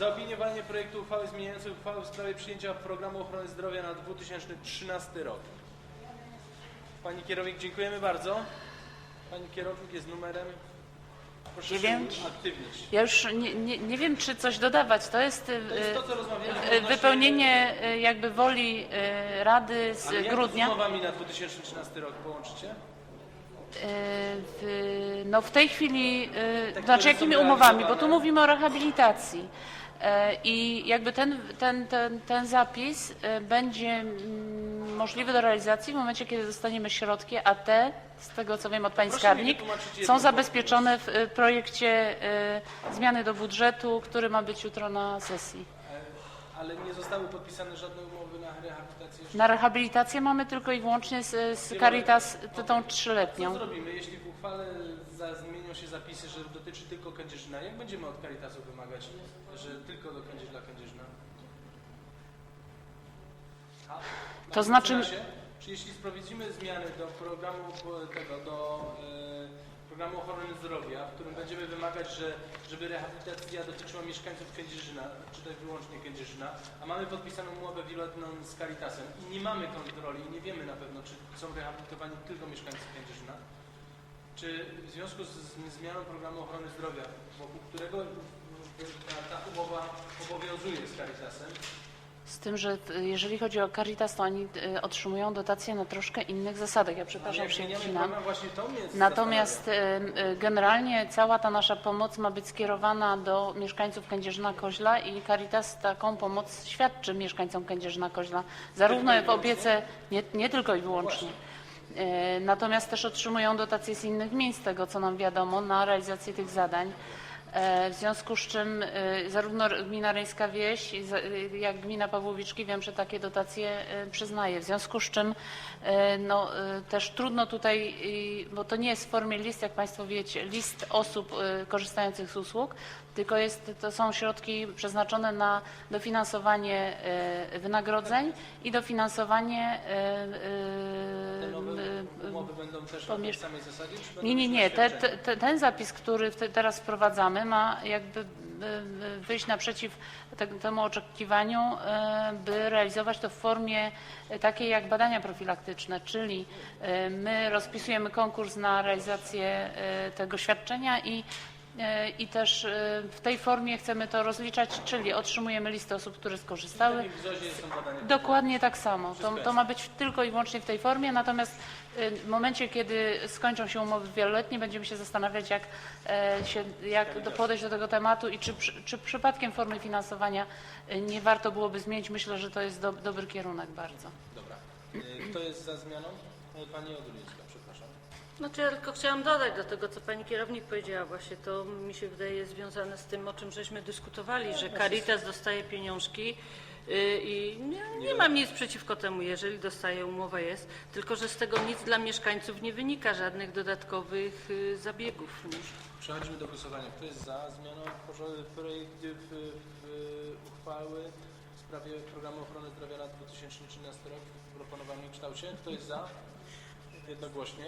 Zaopiniowanie projektu uchwały zmieniającej uchwałę w sprawie przyjęcia programu ochrony zdrowia na 2013 rok. Pani kierownik, dziękujemy bardzo. Pani kierownik jest numerem. Proszę Dziewięć. się aktywnić. Ja już nie, nie, nie wiem, czy coś dodawać. To jest, y, To jest to, y, wypełnienie y, jakby woli Rady z Ale jak grudnia. z umowami na 2013 rok połączycie? W, no w tej chwili, które znaczy jakimi umowami, bo tu mówimy o rehabilitacji. E, I jakby ten, ten, ten, ten zapis e, będzie mm, możliwy do realizacji w momencie, kiedy dostaniemy środki, a te, z tego co wiem od Pani Proszę mi Skarbnik, wytłumaczyć jedną są zabezpieczone w e, projekcie zmiany do budżetu, który ma być jutro na sesji. Ale nie zostały podpisane żadne umowy na rehabilitację. Na rehabilitację mamy tylko i wyłącznie z, z Caritas t- tą Co trzyletnią. zrobimy, jeśli w uchwale za, zmienią się zapisy, że dotyczy tylko Kędzierzyna? Jak będziemy od Caritasu wymagać, że tylko do Kędzierzyna? Na To znaczy-? Czy jeśli sprowadzimy zmiany do programu po- tego, do e, programu ochrony zdrowia, w którym będziemy wymagać, że, żeby rehabilitacja dotyczyła mieszkańców Kędzierzyna, czy też wyłącznie Kędzierzyna, a mamy podpisaną umowę wieloletnią z Caritasem i nie mamy kontroli i nie wiemy na pewno, czy są rehabilitowani tylko mieszkańcy Kędzierzyna, czy w związku z zmianą programu ochrony zdrowia, wokół którego ta, ta umowa obowiązuje z Caritasem, Z tym, że jeżeli chodzi o Caritas, to oni y, otrzymują dotacje na troszkę innych zasadach. Ja przepraszam, się wcinam. Natomiast y, generalnie cała ta nasza pomoc ma być skierowana do mieszkańców Kędzierzyna Koźla i Caritas taką pomoc świadczy mieszkańcom Kędzierzyna Koźla, zarówno w opiece, nie, nie tylko i wyłącznie. Y, Natomiast też otrzymują dotacje z innych miejsc, tego co nam wiadomo, na realizację tych zadań. E, W związku z czym y, zarówno gmina Rejska Wieś, y, jak gmina Pawłowiczki wiem, że takie dotacje przyznaje. W związku z czym no, też trudno tutaj, bo to nie jest w formie list, jak Państwo wiecie, list osób korzystających z usług, tylko jest, to są środki przeznaczone na dofinansowanie wynagrodzeń i dofinansowanie umowy będą też na samej zasadzie? Nie, nie, nie. Te, te, te, ten zapis, który te, teraz wprowadzamy, ma jakby y, y, wyjść naprzeciw te, temu oczekiwaniu, y, by realizować to w formie y, takiej jak badania profilaktyczne, czyli y, my rozpisujemy konkurs na realizację y, tego świadczenia i y, i też y, w tej formie chcemy to rozliczać, czyli otrzymujemy listę osób, które skorzystały. Jak w ZOzie są badania. Dokładnie tak samo. To, to ma być tylko i wyłącznie w tej formie, natomiast y, w momencie, kiedy skończą się umowy wieloletnie, będziemy się zastanawiać, jak, e, się, jak do, podejść do tego tematu i czy, czy przypadkiem formy finansowania nie warto byłoby zmienić. Myślę, że to jest do, dobry kierunek bardzo. Dobra. Kto jest za zmianą? Pani Odulińska. Znaczy ja tylko chciałam dodać do tego, co pani kierownik powiedziała właśnie, to mi się wydaje związane z tym, o czym żeśmy dyskutowali, że Caritas dostaje pieniążki y, i nie, nie mam nic przeciwko temu, jeżeli dostaje, umowa jest, tylko że z tego nic dla mieszkańców nie wynika, żadnych dodatkowych y, zabiegów. nie? Przechodzimy do głosowania. Kto jest za zmianą projektu w, w uchwały w sprawie programu ochrony zdrowia na 2013 rok w proponowanym kształcie? Kto jest za? Jednogłośnie.